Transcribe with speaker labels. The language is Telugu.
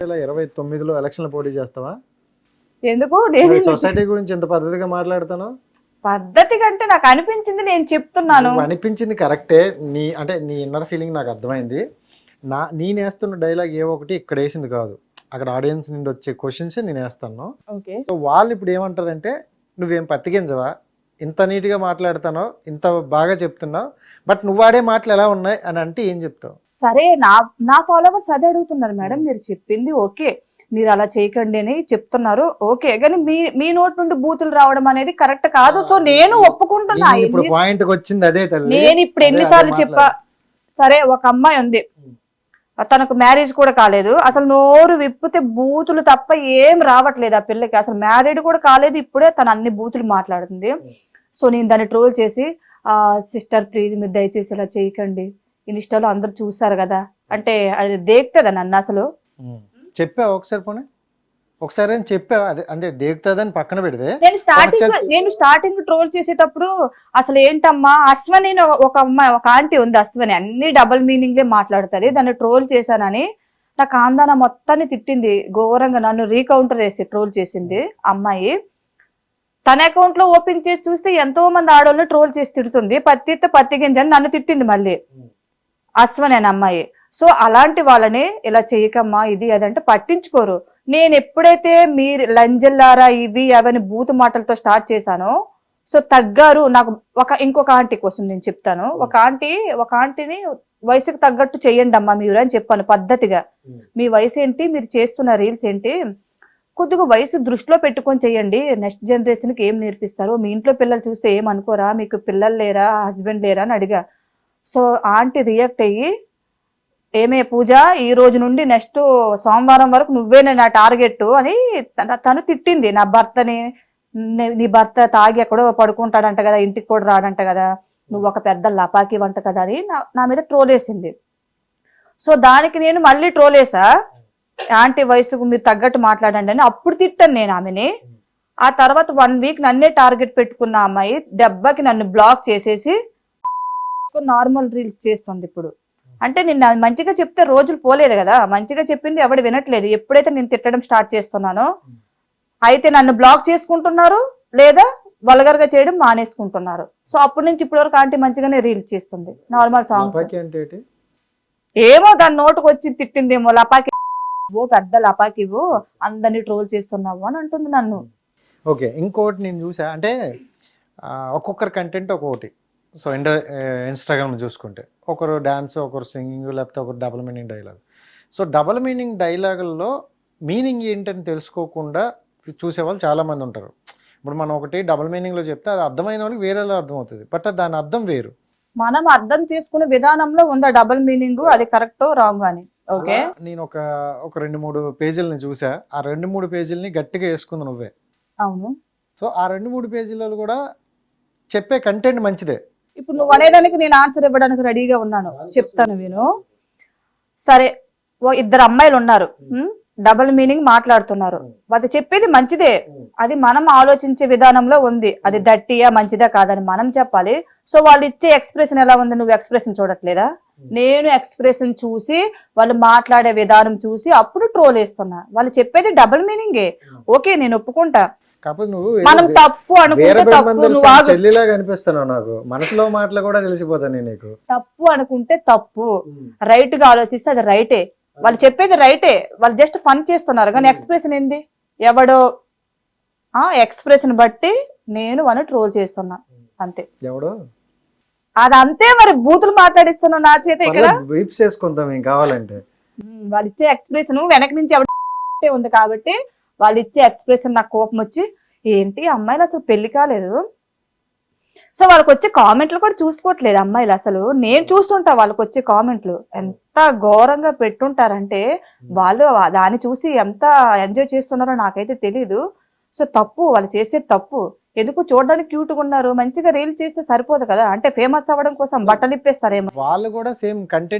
Speaker 1: వేల ఇరవై తొమ్మిదిలో ఎలక్షన్లు పోటీ చేస్తావా?
Speaker 2: ఎందుకు? నేను
Speaker 1: సొసైటీ గురించి ఎంత పద్ధతిగా మాట్లాడతాను
Speaker 2: పద్ధతి కంటే నాకు అనిపించింది నేను చెప్తున్నాను.
Speaker 1: అనిపించింది కరెక్టే. నీ అంటే నీ ఇన్నర్ ఫీలింగ్ నాకు అర్థమైంది. నా నేను వేస్తున్న డైలాగ్ ఏ ఒకటి ఇక్కడ వేసింది కాదు. అక్కడ ఆడియన్స్ నుండి వచ్చే క్వశ్చన్స్ నేను వేస్తాను. సో వాళ్ళు ఇప్పుడు ఏమంటారంటే నువ్వేం పత్తికించవా ఇంత నీట్గా మాట్లాడుతానో ఇంత బాగా చెప్తున్నావు బట్ నువ్వు వాడే మాటలు ఎలా ఉన్నాయి? అని అంటే ఏం చెప్తావు?
Speaker 2: సరే నా నా ఫాలోవర్స్ అదే అడుగుతున్నారు మేడం. మీరు చెప్పింది ఓకే. మీరు అలా చేయకండి అని చెప్తున్నారు. ఓకే. కానీ మీ మీ నోటి నుండి బూతులు రావడం అనేది కరెక్ట్ కాదు. సో నేను ఒప్పుకుంటున్నా.
Speaker 1: నేను ఇప్పుడు పాయింట్ వచ్చింది అదే
Speaker 2: నేను ఇప్పుడు ఎన్నిసార్లు చెప్పా? సరే ఒక అమ్మాయి ఉంది. తనకు మ్యారేజ్ కూడా కాలేదు. అసలు నోరు విప్పితే బూతులు తప్ప ఏం రావట్లేదు ఆ పిల్లకి. అసలు మ్యారీడ్ కూడా కాలేదు. ఇప్పుడే తను అన్ని బూతులు మాట్లాడుతుంది. సో నేను దాన్ని ట్రోల్ చేసి ఆ సిస్టర్ ప్లీజ్ మీరు దయచేసి ఇలా చేయకండి. ఇన్స్టాలో అందరు చూస్తారు కదా. అంటే అది దేక్తుంది నన్ను అసలు.
Speaker 1: చెప్పావా ఒకసారి పోనీ? ఒకసారి అని చెప్పావా? అదే అంటే దేగుతుందని పక్కన పెడితే
Speaker 2: నేను స్టార్టింగ్. నేను స్టార్టింగ్ ట్రోల్ చేసేటప్పుడు అసలు ఏంటమ్మా? అశ్వని ఒక అమ్మాయి ఒక ఆంటీ ఉంది అశ్వని. అన్ని డబుల్ మీనింగ్లే మాట్లాడుతుంది. దాన్ని ట్రోల్ చేశానని నా కాందాన మొత్తాన్ని తిట్టింది. ఘోరంగా నన్ను రీకౌంటర్ వేసి ట్రోల్ చేసింది అమ్మాయి. తన అకౌంట్లో ఓపెన్ చేసి చూస్తే ఎంతో మంది ఆడవాళ్ళని ట్రోల్ చేసి తిడుతుంది. పత్తి పత్తి గింజని నన్ను తిట్టింది మళ్ళీ. అశ్వని అనే అమ్మాయి. సో అలాంటి వాళ్ళని ఇలా చేయకమ్మా ఇది అదంటే పట్టించుకోరు. నేను ఎప్పుడైతే మీరు లంజల్లారా ఇవి అవని బూతు మాటలతో స్టార్ట్ చేశానో సో తగ్గారు. నాకు ఒక ఇంకొక ఆంటీ కోసం నేను చెప్తాను. ఒక ఆంటీ ఒక ఆంటీని వయసుకు తగ్గట్టు చెయ్యండి అమ్మా మీరు అని చెప్పాను పద్ధతిగా. మీ వయసు ఏంటి మీరు చేస్తున్న రీల్స్ ఏంటి కొద్దిగా వయసు దృష్టిలో పెట్టుకొని చెయ్యండి నెక్స్ట్ జనరేషన్కి ఏం నేర్పిస్తారు? మీ ఇంట్లో పిల్లలు చూస్తే ఏం అనుకోరా? మీకు పిల్లలు లేరా? హస్బెండ్ లేరా? అని అడిగా. సో ఆంటీ రియాక్ట్ అయ్యి ఏమే పూజ ఈ రోజు నుండి నెక్స్ట్ సోమవారం వరకు నువ్వేనే నా టార్గెట్ అని తన- తను తిట్టింది. నా భర్తని నీ భర్త తాగి ఎక్కడో పడుకుంటాడంట కదా ఇంటికి కూడా రాడంట కదా నువ్వు ఒక పెద్ద లపాకి వంట కదా అని నా నా మీద ట్రోల్ వేసింది. సో దానికి నేను మళ్ళీ ట్రోల్ వేసా. ఆంటీ వయసుకు మీరు తగ్గట్టు మాట్లాడండి అని అప్పుడు తిట్టాను నేను ఆమెని. ఆ తర్వాత వన్ వీక్ నన్నే టార్గెట్ పెట్టుకున్న అమ్మాయి దెబ్బకి నన్ను బ్లాక్ చేసేసి నార్మల్ రీల్స్ చేస్తుంది ఇప్పుడు. అంటే నిన్న మంచిగా చెప్తే రోజులు పోలేదు కదా. మంచిగా చెప్పింది ఎవడు వినట్లేదు. ఎప్పుడైతే నేను తిట్టడం స్టార్ట్ చేస్తున్నానో అయితే నన్ను బ్లాక్ చేసుకుంటున్నారు లేదా వల్గర్గా చేయడం మానేసుకుంటున్నారు. సో అప్పటి నుంచి ఇప్పటి వరకు ఆంటీ మంచిగానే రీల్స్ చేస్తుంది. నార్మల్ సాంగ్స్
Speaker 1: లపాకి?
Speaker 2: ఏమో దాని నోటుకు వచ్చి తిట్టిందేమో లపాకి ఓ పెద్ద లపాకివు అందరినీ ట్రోల్ చేస్తున్నావు అని అంటుంది నన్ను.
Speaker 1: ఓకే ఇంకోటి నేను చూసా. అంటే ఒక్కొక్కరి కంటెంట్ ఒక్కొక్కటి. సో ఇండ ఇన్స్టాగ్రామ్ చూసుకుంటే ఒకరు డ్యాన్స్ ఒకరు సింగింగ్ లేకపోతే ఒకరు double meaning dialogue so double meaning డైలాగుల్లో meaning ఏంటని తెలుసుకోకుండా చూసే వాళ్ళు చాలామంది ఉంటారు. ఇప్పుడు మనం ఒకటి డబుల్ మీనింగ్లో చెప్తే అది అర్థమైన వాళ్ళకి వేరేలా అర్థమవుతుంది. బట్ దాని అర్థం వేరు.
Speaker 2: మనం అర్థం చేసుకునే విధానంలో ఉందా డబుల్ మీనింగ్ అది కరెక్ట్ రాంగ్ అని? ఓకే
Speaker 1: నేను ఒక ఒక రెండు మూడు పేజీలని చూసా. ఆ రెండు మూడు పేజీలని గట్టిగా వేసుకుంది నువ్వే.
Speaker 2: అవును.
Speaker 1: సో ఆ రెండు మూడు పేజీలలో కూడా చెప్పే కంటెంట్ మంచిదే.
Speaker 2: ఇప్పుడు నువ్వు అనేదానికి నేను ఆన్సర్ ఇవ్వడానికి రెడీగా ఉన్నాను. చెప్తాను విను. సరే ఓ ఇద్దరు అమ్మాయిలు ఉన్నారు. డబుల్ మీనింగ్ మాట్లాడుతున్నారు. అది చెప్పేది మంచిదే. అది మనం ఆలోచించే విధానంలో ఉంది. అది దట్టియా మంచిదా కాదని మనం చెప్పాలి. సో వాళ్ళు ఇచ్చే ఎక్స్ప్రెషన్ ఎలా ఉంది? నువ్వు ఎక్స్ప్రెషన్ చూడట్లేదా? నేను ఎక్స్ప్రెషన్ చూసి వాళ్ళు మాట్లాడే విధానం చూసి అప్పుడు ట్రోల్ వేస్తున్నా. వాళ్ళు చెప్పేది డబుల్ మీనింగే ఓకే నేను ఒప్పుకుంటా.
Speaker 1: కాకపోతే నువ్వు
Speaker 2: మనం
Speaker 1: వేరే-
Speaker 2: తప్పు అనుకుంటే తప్పు.
Speaker 1: బ్రహ్మందరి
Speaker 2: నువ్వు ఆగు.
Speaker 1: చెల్లిలా కనిపిస్తున్నావు నాకు. మనసులో మాటలు కూడా తెలిసిపోతాను నీకు.
Speaker 2: తప్పు అనుకుంటే తప్పు. రైట్గా ఆలోచిస్తే అది రైటే. వాళ్ళు చెప్పేది రైటే. వాళ్ళు జస్ట్ ఫన్ చేస్తున్నారు. కానీ ఎక్స్ప్రెషన్ ఏంది? ఎవడో ఆ ఎక్స్ప్రెషన్ బట్టి నేను వాళ్ళని ట్రోల్ చేస్తున్నా. అంతే.
Speaker 1: ఎవడో?
Speaker 2: అది అంతే మరి. బూతులు మాట్లాడిస్తున్నా నా చేత ఇక్కడ.
Speaker 1: వీప్స్ వేసుకుంటాం ఏం కావాలంటే.
Speaker 2: వాళ్ళు ఇచ్చే ఎక్స్ప్రెషన్ వెనక నుంచి ఎవడ ఉంది కాబట్టి వాళ్ళు ఇచ్చే ఎక్స్ప్రెషన్ నాకు కోపం వచ్చి ఏంటి? అమ్మాయిలు అసలు పెళ్ళి కాలేదు. సో వాళ్ళకి వచ్చే కామెంట్లు కూడా చూసుకోవట్లేదు అమ్మాయిలు అసలు. నేను చూస్తుంటా వాళ్ళకి వచ్చే కామెంట్లు. ఎంత ఘోరంగా పెట్టుంటారంటే వాళ్ళు దాన్ని చూసి ఎంత ఎంజాయ్ చేస్తున్నారో నాకైతే తెలియదు సో తప్పు వాళ్ళు చేసేది తప్పు. ఎందుకు చూడడానికి క్యూట్గా ఉన్నారు? మంచిగా రీల్ చేస్తే సరిపోదు కదా? అంటే ఫేమస్ అవ్వడం కోసం బట్టలు ఇప్పేస్తారేమో
Speaker 1: వాళ్ళు కూడా సేమ్ కంటెంట్